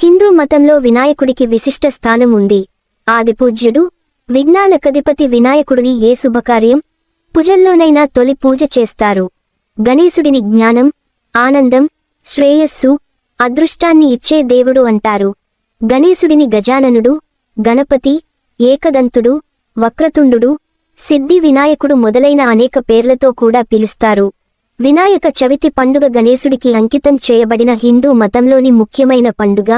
హిందూ మతంలో వినాయకుడికి విశిష్ట స్థానం ఉంది. ఆదిపూజ్యుడు విఘ్నాలకధిపతి వినాయకుడిని ఏ శుభకార్యం? పూజల్లోనైనా తొలి పూజ చేస్తారు. గణేశుడిని జ్ఞానం ఆనందం శ్రేయస్సు అదృష్టాన్ని ఇచ్చే దేవుడు అంటారు. గణేశుడిని గజాననుడు గణపతి ఏకదంతుడు వక్రతుండుడు సిద్ధి వినాయకుడు మొదలైన అనేక పేర్లతో కూడా పిలుస్తారు. వినాయక చవితి పండుగ గణేశుడికి అంకితం చేయబడిన హిందూ మతంలోని ముఖ్యమైన పండుగ.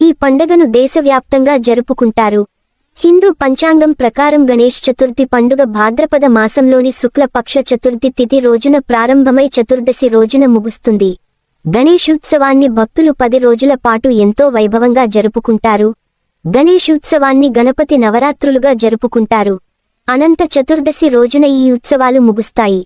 ఈ పండుగను దేశవ్యాప్తంగా జరుపుకుంటారు. హిందూ పంచాంగం ప్రకారం గణేష్ చతుర్థి పండుగ భాద్రపద మాసంలోని శుక్లపక్ష చతుర్థి తిథి రోజున ప్రారంభమై చతుర్దశి రోజున ముగుస్తుంది. గణేశోత్సవాన్ని భక్తులు పది రోజుల పాటు ఎంతో వైభవంగా జరుపుకుంటారు. గణేశోత్సవాన్ని గణపతి నవరాత్రులుగా జరుపుకుంటారు. అనంత చతుర్దశి రోజున ఈ ఉత్సవాలు ముగుస్తాయి.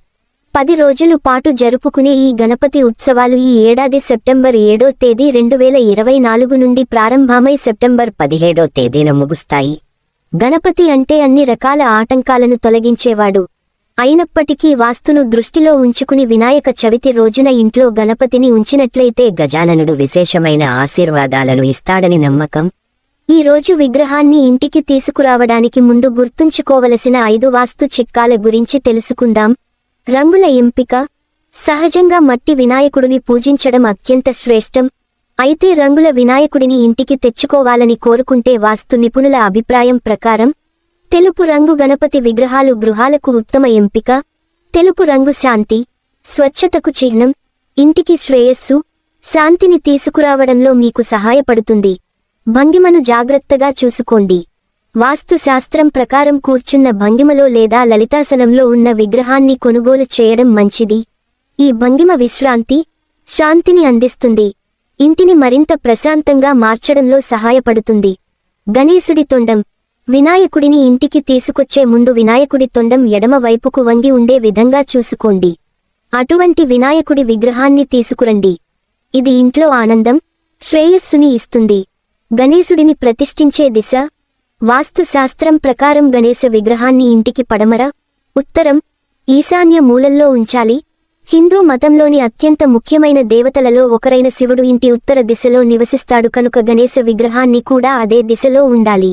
పది రోజులు పాటు జరుపుకునే ఈ గణపతి ఉత్సవాలు ఈ ఏడాది సెప్టెంబర్ ఏడో తేదీ రెండు వేల ఇరవై నాలుగు నుండి ప్రారంభమై సెప్టెంబర్ పదిహేడో తేదీన ముగుస్తాయి. గణపతి అంటే అన్ని రకాల ఆటంకాలను తొలగించేవాడు. అయినప్పటికీ వాస్తును దృష్టిలో ఉంచుకుని వినాయక చవితి రోజున ఇంట్లో గణపతిని ఉంచినట్లయితే గజాననుడు విశేషమైన ఆశీర్వాదాలను ఇస్తాడని నమ్మకం. ఈ రోజు విగ్రహాన్ని ఇంటికి తీసుకురావడానికి ముందు గుర్తుంచుకోవలసిన ఐదు వాస్తు చిట్కాల గురించి తెలుసుకుందాం. రంగుల ఎంపిక సహజంగా మట్టి వినాయకుడిని పూజించడం అత్యంత శ్రేష్టం. అయితే రంగుల వినాయకుడిని ఇంటికి తెచ్చుకోవాలని కోరుకుంటే వాస్తు నిపుణుల అభిప్రాయం ప్రకారం తెలుపు రంగు గణపతి విగ్రహాలు గృహాలకు ఉత్తమ ఎంపిక తెలుపు రంగు శాంతి స్వచ్ఛతకు చిహ్నం ఇంటికి శ్రేయస్సు శాంతిని తీసుకురావడంలో మీకు సహాయపడుతుంది. భంగిమను జాగ్రత్తగా చూసుకోండి. వాస్తుశాస్త్రం ప్రకారం కూర్చున్న భంగిమలో లేదా లలితాసనంలో ఉన్న విగ్రహాన్ని కొనుగోలు చేయడం మంచిది. ఈ భంగిమ విశ్రాంతి శాంతిని అందిస్తుంది. ఇంటిని మరింత ప్రశాంతంగా మార్చడంలో సహాయపడుతుంది. గణేశుడి తొండం వినాయకుడిని ఇంటికి తీసుకొచ్చే ముందు వినాయకుడి తొండం ఎడమ వైపుకు వంగి ఉండే విధంగా చూసుకోండి. అటువంటి వినాయకుడి విగ్రహాన్ని తీసుకురండి. ఇది ఇంట్లో ఆనందం శ్రేయస్సుని ఇస్తుంది. గణేశుడిని ప్రతిష్ఠించే దిశ వాస్తుశాస్త్రం ప్రకారం గణేశ విగ్రహాన్ని ఇంటికి పడమర ఉత్తరం ఈశాన్య మూలల్లో ఉంచాలి. హిందూ మతంలోని అత్యంత ముఖ్యమైన దేవతలలో ఒకరైన శివుడు ఇంటి ఉత్తర దిశలో నివసిస్తాడు కనుక గణేశ విగ్రహాన్ని కూడా అదే దిశలో ఉండాలి.